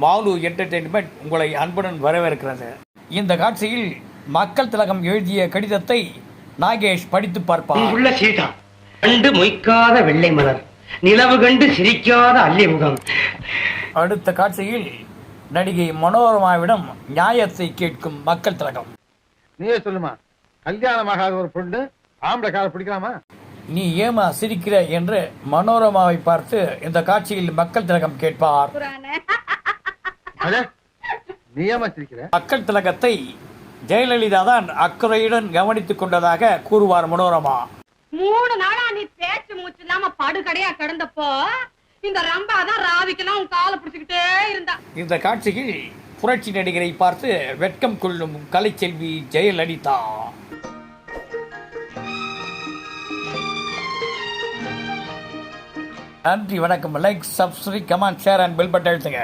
Mall entertainment உங்களை அன்புடன் வரவேற்கிறது. இந்த காட்சியில் மக்கள் திலகம் எழுதிய கடிதத்தை நாகேஷ் படித்து பார்ப்பார். உள்ள சீதா கண்டு மொய்க்காத வெள்ளை மலர் நிலவு கண்டு சிரிக்காத அல்லி முகம் அடுத்த காட்சியில் நடிகை மனோரமாவிடம் நியாயத்தை கேட்கும் மக்கள் திலகம். நீயே சொல்லுமா கல்யாணமாகாத ஒரு பொண்ணு ஆம்பளை காலை பிடிக்கலாமா? நீ ஏமா சிரிக்கிற என்று மனோரமாவை பார்த்து இந்த காட்சியில் மக்கள் திலகம் கேட்பார். மக்கள் திலகத்தை ஜெயலலிதா தான் அக்கறையுடன் கவனித்துக் கொண்டதாக கூறுவார் மனோரமா. மூணு நாளா நீ பேச்சு மூச்சு இல்லாம படுகடையா கிடந்தப்போ இந்த ரம்பா தான் ராவிக்கெல்லாம் உன் காலை பிடிச்சுக்கிட்டே இருந்தா. இந்த காட்சியில் புரட்சி நடிகரை பார்த்து வெட்கம் கொள்ளும் கலைச்செல்வி ஜெயலலிதா. நன்றி வணக்கம். Like subscribe comment share and bell button அழுத்துங்க.